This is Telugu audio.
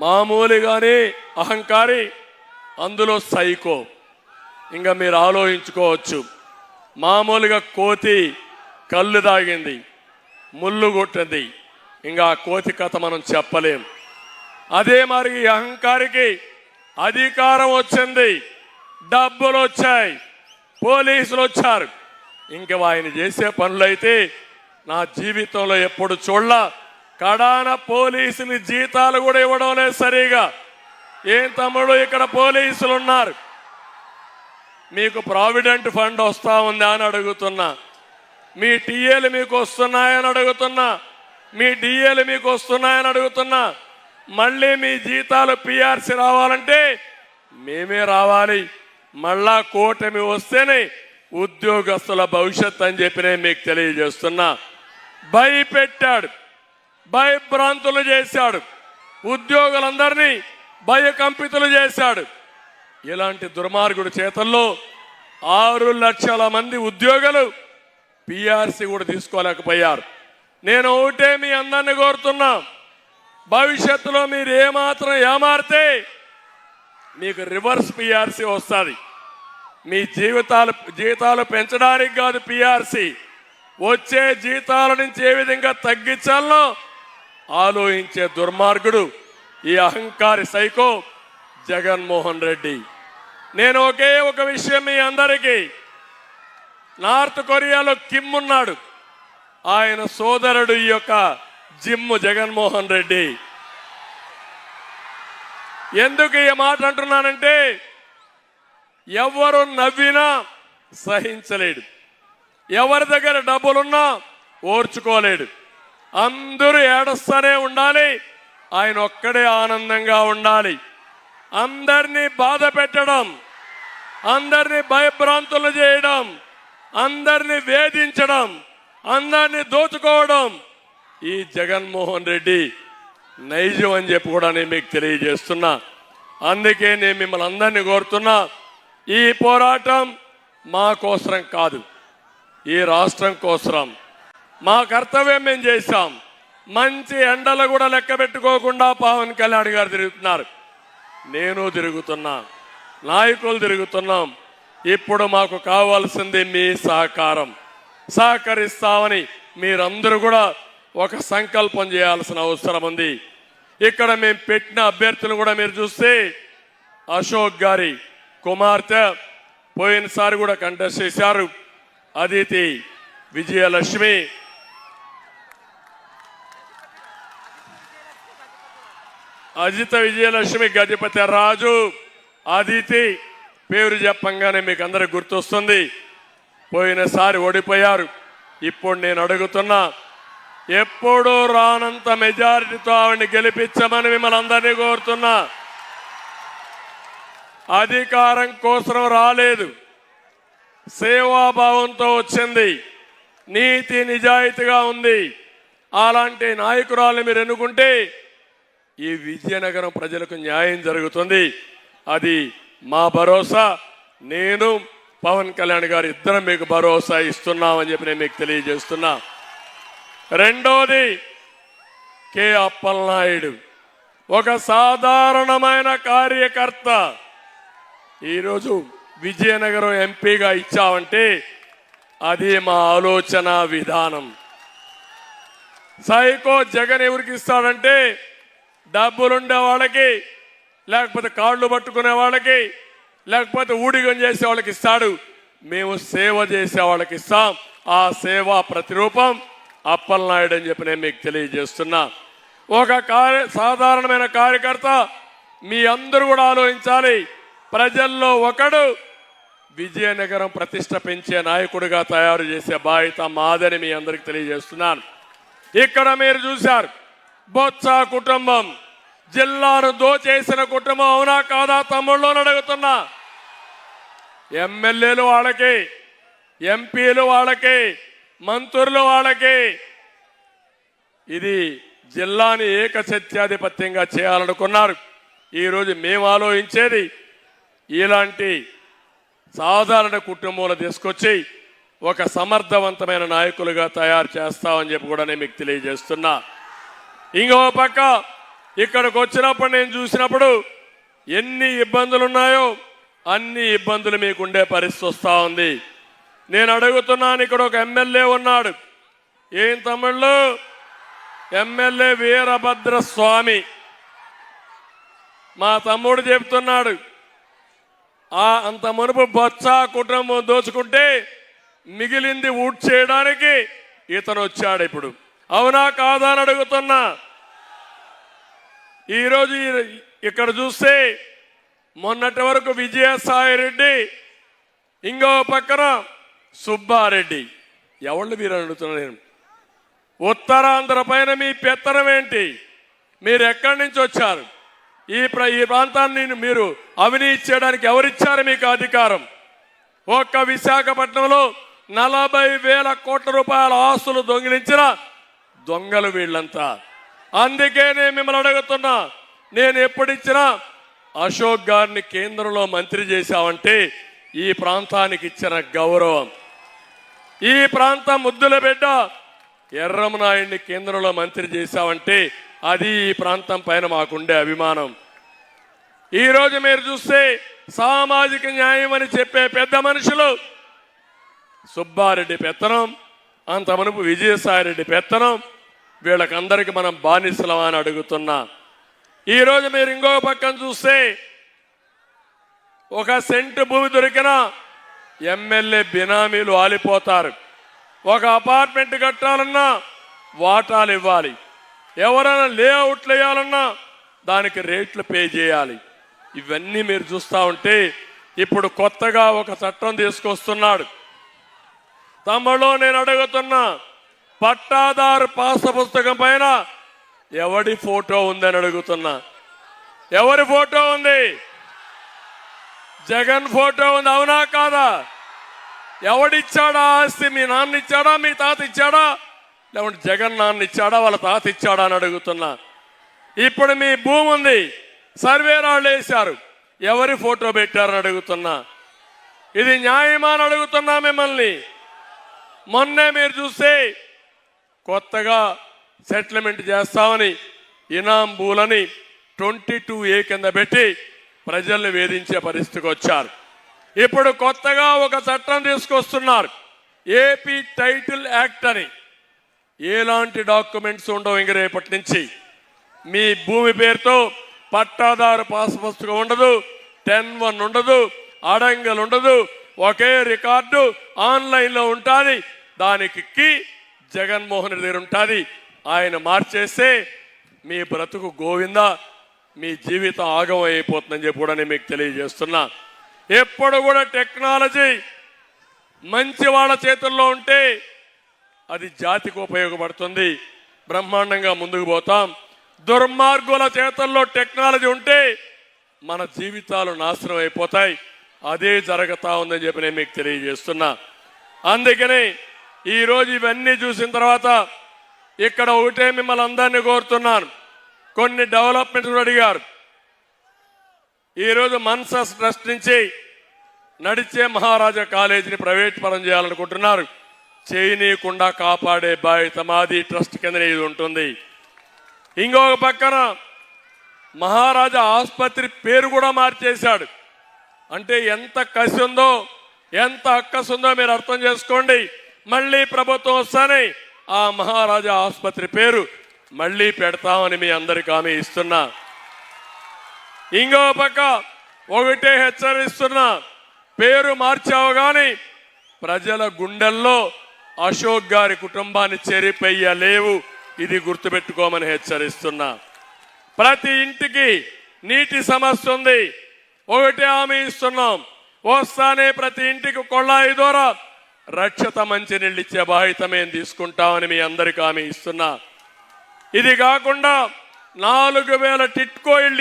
మామూలుగానే అహంకారి అందులో సైకో. ఇంకా మీరు ఆలోచించుకోవచ్చు. మామూలుగా కోతి కళ్ళు తాగింది ముళ్ళు కొట్టింది. ఇంకా ఆ కోతి కథ మనం చెప్పలేం. అదే మరి ఈ అహంకారికి అధికారం వచ్చింది. డబ్బులు వచ్చాయి పోలీసులు వచ్చారు ఇంక ఆయన చేసే పనులైతే నా జీవితంలో ఎప్పుడు చూడలా. కడాన పోలీసులు జీతాలు కూడా ఇవ్వడం లేదు సరిగా. ఏం తమ్ముడు ఇక్కడ పోలీసులు ఉన్నారు మీకు ప్రావిడెంట్ ఫండ్ వస్తా ఉందా అని అడుగుతున్నా. మీ టీఏలు మీకు వస్తున్నాయని అడుగుతున్నా. మీ డిఏలు మీకు వస్తున్నాయని అడుగుతున్నా. మళ్ళీ మీ జీతాలు పిఆర్సి రావాలంటే మేమే రావాలి. మళ్ళా కూటమి వస్తేనే ఉద్యోగస్తుల భవిష్యత్ అని చెప్పి నేను మీకు తెలియజేస్తున్నా. భయపెట్టాడు. భయభ్రాంతులు చేశాడు. ఉద్యోగులందరినీ భయకంపితులు చేశాడు. ఇలాంటి దుర్మార్గుడి చేతల్లో ఆరు లక్షల మంది ఉద్యోగులు పిఆర్సీ కూడా తీసుకోలేకపోయారు. నేను ఒకటే మీ అందరిని కోరుతున్నా భవిష్యత్తులో మీరు ఏమాత్రం ఏమారితే మీకు రివర్స్ పిఆర్సీ వస్తుంది. మీ జీవితాలు జీతాలు పెంచడానికి కాదు పిఆర్సీ. వచ్చే జీతాల నుంచి ఏ విధంగా తగ్గించాలో ఆలోచించే దుర్మార్గుడు ఈ అహంకారి సైకో జగన్మోహన్ రెడ్డి. నేను ఒకే ఒక విషయం మీ అందరికీ. నార్త్ కొరియాలో కిమ్ ఉన్నాడు. ఆయన సోదరుడు ఈ యొక్క జిమ్ జగన్మోహన్ రెడ్డి. ఎందుకు ఈ మాట అంటున్నానంటే ఎవరు నవ్వినా సహించలేడు. ఎవరి దగ్గర డబ్బులున్నా ఓర్చుకోలేడు. అందరూ ఏడస్తూనే ఉండాలి. ఆయన ఒక్కడే ఆనందంగా ఉండాలి. అందరినీ బాధ పెట్టడం అందరినీ భయభ్రాంతులు చేయడం అందరినీ వేధించడం అందరినీ దోచుకోవడం ఈ జగన్మోహన్ రెడ్డి నైజం అని చెప్పి కూడా నేను మీకు తెలియజేస్తున్నా. అందుకే నేను మిమ్మల్ని అందరినీ కోరుతున్నా ఈ పోరాటం మా కోసరం కాదు ఈ రాష్ట్రం కోసరం. మా కర్తవ్యం మేము చేశాం. మంచి ఎండలు కూడా లెక్క పెట్టుకోకుండా పవన్ కళ్యాణ్ గారు తిరుగుతున్నారు. నేను తిరుగుతున్నా నాయకులు తిరుగుతున్నాం. ఇప్పుడు మాకు కావాల్సింది మీ సహకారం. సహకరిస్తామని మీరందరూ కూడా ఒక సంకల్పం చేయాల్సిన అవసరం ఉంది. ఇక్కడ మేము పెట్టిన అభ్యర్థులు కూడా మీరు చూస్తే అశోక్ గారి కుమార్తె పోయినసారి కూడా కంటెస్ట్ చేశారు. అదితి విజయలక్ష్మి అజిత విజయలక్ష్మి గజపతి రాజు అదితి పేరు చెప్పంగానే మీకు అందరికి గుర్తొస్తుంది. పోయినసారి ఓడిపోయారు. ఇప్పుడు నేను అడుగుతున్నా ఎప్పుడూ రానంత మెజారిటీతో ఆవిడని గెలిపించమని మిమ్మల్ని అందరినీ కోరుతున్నా. అధికారం కోసం రాలేదు. సేవాభావంతో వచ్చింది. నీతి నిజాయితీగా ఉంది. అలాంటి నాయకురాలు మీరు ఎన్నుకుంటే ఈ విజయనగరం ప్రజలకు న్యాయం జరుగుతుంది. అది మా భరోసా. నేను పవన్ కళ్యాణ్ గారు ఇద్దరం మీకు భరోసా ఇస్తున్నామని చెప్పి నేను మీకు తెలియజేస్తున్నా. రెండోది కె అప్పలనాయుడు. ఒక సాధారణమైన కార్యకర్త. ఈరోజు విజయనగరం ఎంపీగా ఇచ్చామంటే అది మా ఆలోచన విధానం. సైకో జగన్ ఎవరికి ఇస్తాడంటే డబ్బులుండే వాళ్ళకి లేకపోతే కాళ్ళు పట్టుకునే వాళ్ళకి లేకపోతే ఊడిగం చేసే వాళ్ళకి ఇస్తాడు. మేము సేవ చేసే వాళ్ళకి ఇస్తాం. ఆ సేవా ప్రతిరూపం అప్పలనాయుడు అని చెప్పి నేను మీకు తెలియజేస్తున్నా. ఒక కార్య సాధారణమైన కార్యకర్త మీ అందరూ కూడా ఆలోచించాలి. ప్రజల్లో ఒకడు విజయనగరం ప్రతిష్ట పెంచే నాయకుడిగా తయారు చేసే బాధ్యత మాదని మీ అందరికి తెలియజేస్తున్నాను. ఇక్కడ మీరు చూశారు. బొత్స కుటుంబం. జిల్లాను దోచేసిన కుటుంబం అవునా కాదా తమ్ముళ్ళు అడుగుతున్నా. ఎమ్మెల్యేలు వాళ్ళకి ఎంపీలు వాళ్ళకి మంత్రులు వాళ్ళకి ఇది జిల్లాని ఏకసత్యాధిపత్యంగా చేయాలనుకున్నారు. ఈరోజు మేము ఆలోచించేది ఇలాంటి సాధారణ కుటుంబంలో తీసుకొచ్చి ఒక సమర్థవంతమైన నాయకులుగా తయారు చేస్తామని చెప్పి కూడా నేను మీకు తెలియజేస్తున్నా. ఇంకో పక్క ఇక్కడికి వచ్చినప్పుడు నేను చూసినప్పుడు ఎన్ని ఇబ్బందులు ఉన్నాయో అన్ని ఇబ్బందులు మీకుండే పరిస్థితి వస్తూ ఉంది. నేను అడుగుతున్నాను ఇక్కడ ఒక ఎమ్మెల్యే ఉన్నాడు. ఏం తమిళ్ళు ఎమ్మెల్యే వీరభద్ర స్వామి మా తమ్ముడు చెప్తున్నాడు ఆ అంత మునుపు బొత్స కుటుంబం దోచుకుంటే మిగిలింది ఊడ్ చేయడానికి ఇతను వచ్చాడు ఇప్పుడు. అవునా కాదా అని అడుగుతున్నా. ఈరోజు ఈ- ఇక్కడ చూస్తే మొన్నటి వరకు విజయసాయి రెడ్డి ఇంకో పక్కన సుబ్బారెడ్డి. ఎవళ్ళు మీరు అడుగుతున్నా నేను ఉత్తరాంధ్ర పైన మీ పెత్తనం ఏంటి? మీరు ఎక్కడి నుంచి వచ్చారు? ఈ ప్ర ఈ ప్రాంతాన్ని మీరు అవినీతి చేయడానికి ఎవరిచ్చారు మీకు అధికారం? ఒక్క విశాఖపట్నంలో నలభై వేల కోట్ల రూపాయల ఆస్తులు దొంగిలించిన దొంగలు వీళ్ళంతా. అందుకే నేను మిమ్మల్ని అడుగుతున్నా నేను ఎప్పుడిచ్చినా అశోక్ గారిని కేంద్రంలో మంత్రి చేశావంటే ఈ ప్రాంతానికి ఇచ్చిన గౌరవం. ఈ ప్రాంతం ముద్దుల బిడ్డ ఎర్రమనాయుడిని కేంద్రంలో మంత్రి చేశామంటే అది ఈ ప్రాంతం పైన మాకుండే అభిమానం. ఈరోజు మీరు చూస్తే సామాజిక న్యాయం అని చెప్పే పెద్ద మనుషులు సుబ్బారెడ్డి పెత్తనం అంత మనపు విజయసాయిరెడ్డి పెత్తనం వీళ్ళకందరికీ మనం బానిసలం అని అడుగుతున్నా. ఈరోజు మీరు ఇంకో పక్కన చూస్తే ఒక సెంటు భూమి దొరికిన ఎమ్మెల్యే బినామీలు ఆలిపోతారు. ఒక అపార్ట్మెంట్ కట్టాలన్నా వాటాలు ఇవ్వాలి. ఎవరైనా లేఅవుట్లు వేయాలన్నా దానికి రేట్లు పే చేయాలి. ఇవన్నీ మీరు చూస్తూ ఉంటే ఇప్పుడు కొత్తగా ఒక చట్టం తీసుకొస్తున్నాడు. తమలో నేను అడుగుతున్నా పట్టాదారు పాస పుస్తకం పైన ఎవడి ఫోటో ఉందని అడుగుతున్నా. ఎవరి ఫోటో ఉంది? జగన్ ఫోటో ఉంది అవునా కాదా? ఎవడిచ్చాడా ఆస్తి? మీ నాన్న ఇచ్చాడా మీ తాత ఇచ్చాడా లేకుంటే జగన్ నాన్న ఇచ్చాడా వాళ్ళ తాత ఇచ్చాడా అని అడుగుతున్నా. ఇప్పుడు మీ భూమి ఉంది సర్వే రాళ్ళు వేశారు. ఎవరి ఫోటో పెట్టారని అడుగుతున్నా. ఇది న్యాయమా అని అడుగుతున్నా మిమ్మల్ని. మొన్నే మీరు చూస్తే కొత్తగా సెటిల్మెంట్ చేస్తామని ఇనాం భూలని ట్వంటీ టూ ఏ కింద పెట్టి ప్రజల్ని వేధించే పరిస్థితికి వచ్చారు. ఇప్పుడు కొత్తగా ఒక చట్టం తీసుకొస్తున్నారు. ఏపీ టైటిల్ యాక్ట్ అని. ఎలాంటి డాక్యుమెంట్స్ ఉండవు ఇంక రేపటి నుంచి. మీ భూమి పేరుతో పట్టాదారు పాస్ పుస్తకం ఉండదు టెన్ వన్ ఉండదు అడంగలు ఉండదు ఒకే రికార్డు ఆన్లైన్లో ఉంటాని దానికి జగన్మోహన్ రెడ్డి దగ్గర ఉంటుంది. ఆయన మార్చేస్తే మీ బ్రతుకు గోవింద మీ జీవితం ఆగం అయిపోతుందని చెప్పి కూడా నేను మీకు తెలియజేస్తున్నా. ఎప్పుడు కూడా టెక్నాలజీ మంచి వాళ్ళ చేతుల్లో ఉంటే అది జాతికి ఉపయోగపడుతుంది. బ్రహ్మాండంగా ముందుకు పోతాం. దుర్మార్గుల చేతుల్లో టెక్నాలజీ ఉంటే మన జీవితాలు నాశనం అయిపోతాయి. అదే జరగతా ఉందని చెప్పి నేను మీకు తెలియజేస్తున్నా. అందుకని ఈరోజు ఇవన్నీ చూసిన తర్వాత ఇక్కడ ఒకటే మిమ్మల్ని అందరినీ కోరుతున్నాను. కొన్ని డెవలప్మెంట్స్ కూడా అడిగారు. ఈరోజు మన్సస్ ట్రస్ట్ నుంచి నడిచే మహారాజా కాలేజీని ప్రైవేట్ పరం చేయాలనుకుంటున్నారు. చేయనీయకుండా కాపాడే బాధ్యత మాది ట్రస్ట్ కింద ఇది ఉంటుంది. ఇంకొక పక్కన మహారాజా ఆసుపత్రి పేరు కూడా మార్చేశాడు. అంటే ఎంత కసి ఉందో ఎంత అక్కసుందో మీరు అర్థం చేసుకోండి. మళ్ళీ ప్రభుత్వం వస్తానే ఆ మహారాజా ఆసుపత్రి పేరు మళ్ళీ పెడతామని మీ అందరికి హామీ ఇస్తున్నా. ఇంకో పక్క ఒకటే హెచ్చరిస్తున్నా. పేరు మార్చావు కానీ ప్రజల గుండెల్లో అశోక్ గారి కుటుంబాన్ని చెరిపెయ్యలేవు ఇది గుర్తుపెట్టుకోమని హెచ్చరిస్తున్నా. ప్రతి ఇంటికి నీటి సమస్య ఉంది. ఒకటే హామీ ఇస్తున్నాం. వస్తానే ప్రతి ఇంటికి కొళ్ళాయి ద్వారా రక్షత మంచినీళ్ళు ఇచ్చే బాధ్యత మేము తీసుకుంటామని మీ అందరికీ హామీ ఇస్తున్నా. ఇది కాకుండా నాలుగు వేల టిట్కో ఇళ్ళు